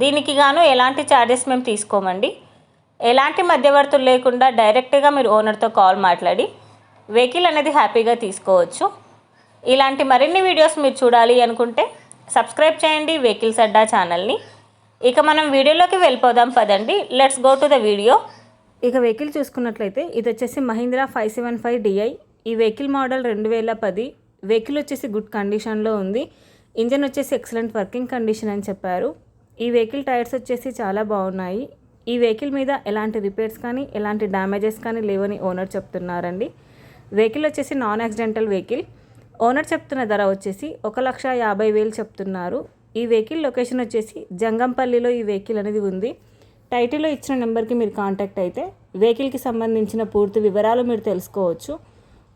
దీనికి గాను ఎలాంటి ఛార్జెస్ మేము తీసుకోమండి. ఎలాంటి మధ్యవర్తులు లేకుండా డైరెక్ట్గా మీరు ఓనర్తో కాల్ మాట్లాడి వెహికల్ అనేది హ్యాపీగా తీసుకోవచ్చు. ఇలాంటి మరిన్ని వీడియోస్ మీరు చూడాలి అనుకుంటే సబ్స్క్రైబ్ చేయండి వెహికల్స్ అడ్డా ఛానల్ని ఇక మనం వీడియోలోకి వెళ్ళిపోదాం పదండి. Let's go to the video ఇక వెహికల్ చూసుకున్నట్లయితే ఇది వచ్చేసి Mahindra five seven five DI ఈ వెహికల్ మోడల్ రెండు వేల పది. వెహికల్ వచ్చేసి గుడ్ కండిషన్లో ఉంది. ఇంజన్ వచ్చేసి ఎక్సలెంట్ వర్కింగ్ కండిషన్ అని చెప్పారు. ఈ వెహికల్ టైర్స్ వచ్చేసి చాలా బాగున్నాయి. ఈ వెహికల్ మీద ఎలాంటి రిపేర్స్ కానీ ఎలాంటి డ్యామేజెస్ కానీ లేవని ఓనర్ చెప్తున్నారండి. వెహికల్ వచ్చేసి నాన్ యాక్సిడెంటల్ వెహికల్. ఓనర్ చెప్తున్న ధర వచ్చేసి ఒక లక్ష యాభై వేలు చెప్తున్నారు. ఈ వెహికల్ లొకేషన్ వచ్చేసి జంగంపల్లిలో ఈ వెహికల్ అనేది ఉంది. టైటిల్లో ఇచ్చిన నెంబర్కి మీరు కాంటాక్ట్ అయితే వెహికల్కి సంబంధించిన పూర్తి వివరాలు మీరు తెలుసుకోవచ్చు.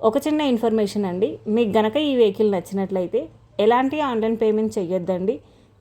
ఒక చిన్న ఇన్ఫర్మేషన్ అండి మీకు గనక ఈ వెహికల్ నచ్చినట్లయితే ఎలాంటి ఆన్లైన్ పేమెంట్ చేయొద్దండి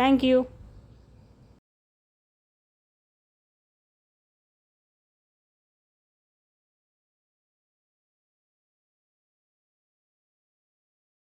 Thank you.